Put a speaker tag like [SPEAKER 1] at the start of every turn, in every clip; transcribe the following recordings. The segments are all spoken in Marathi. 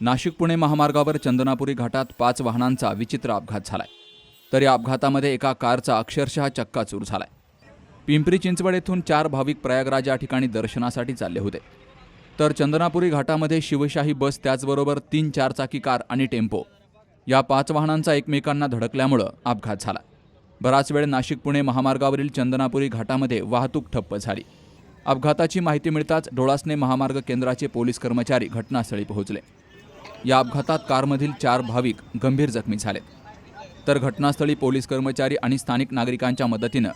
[SPEAKER 1] नाशिक पुणे महामार्गावर चंदनापुरी घाटात पाच वाहनांचा विचित्र अपघात झालाय. तर या अपघातामध्ये एका कारचा अक्षरशः चक्काचूर झालाय. पिंपरी चिंचवड येथून चार भाविक प्रयागराज या ठिकाणी दर्शनासाठी चालले होते. तर चंदनापुरी घाटामध्ये शिवशाही बस त्याचबरोबर तीन चारचाकी कार आणि टेम्पो या पाच वाहनांचा एकमेकांना धडकल्यामुळं अपघात झाला. बराच वेळ नाशिक पुणे महामार्गावरील चंदनापुरी घाटामध्ये वाहतूक ठप्प झाली. अपघाताची माहिती मिळताच डोळासने महामार्ग केंद्राचे पोलीस कर्मचारी घटनास्थळी पोहोचले. या अपघातात कारमधील चार भाविक गंभीर जखमी झालेत. तर घटनास्थळी पोलीस कर्मचारी आणि स्थानिक नागरिकांच्या मदतीनं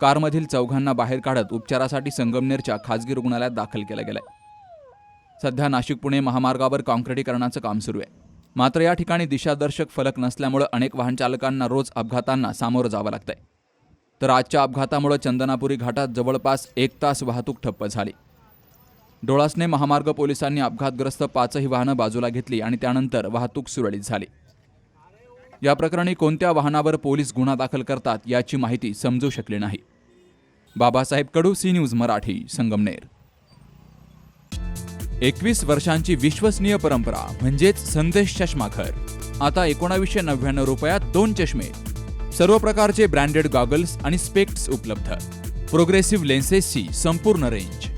[SPEAKER 1] कारमधील चौघांना बाहेर काढत उपचारासाठी संगमनेरच्या खाजगी रुग्णालयात दाखल केलं गेलंय. सध्या नाशिक पुणे महामार्गावर काँक्रिटीकरणाचं काम सुरू आहे. मात्र या ठिकाणी दिशादर्शक फलक नसल्यामुळं अनेक वाहनचालकांना रोज अपघातांना सामोरं जावं लागतंय. तर आजच्या अपघातामुळं चंदनापुरी घाटात जवळपास एक तास वाहतूक ठप्प झाली. डोळासने महामार्ग पोलिसांनी अपघातग्रस्त पाचही वाहनं बाजूला घेतली आणि त्यानंतर वाहतूक सुरळीत झाली. या प्रकरणी कोणत्या वाहनावर पोलीस गुन्हा दाखल करतात याची माहिती समजू शकली नाही. Babasaheb Kadu C news Marathi Sangamner. एकवीस वर्षांची विश्वसनीय परंपरा म्हणजेच संदेश चष्माघर. आता एकोणावीसशे नव्याण्णव रुपयात दोन चष्मे. सर्व प्रकारचे ब्रँडेड गॉगल्स आणि स्पेक्ट्स उपलब्ध. प्रोग्रेसिव्ह लेन्सेसची संपूर्ण रेंज.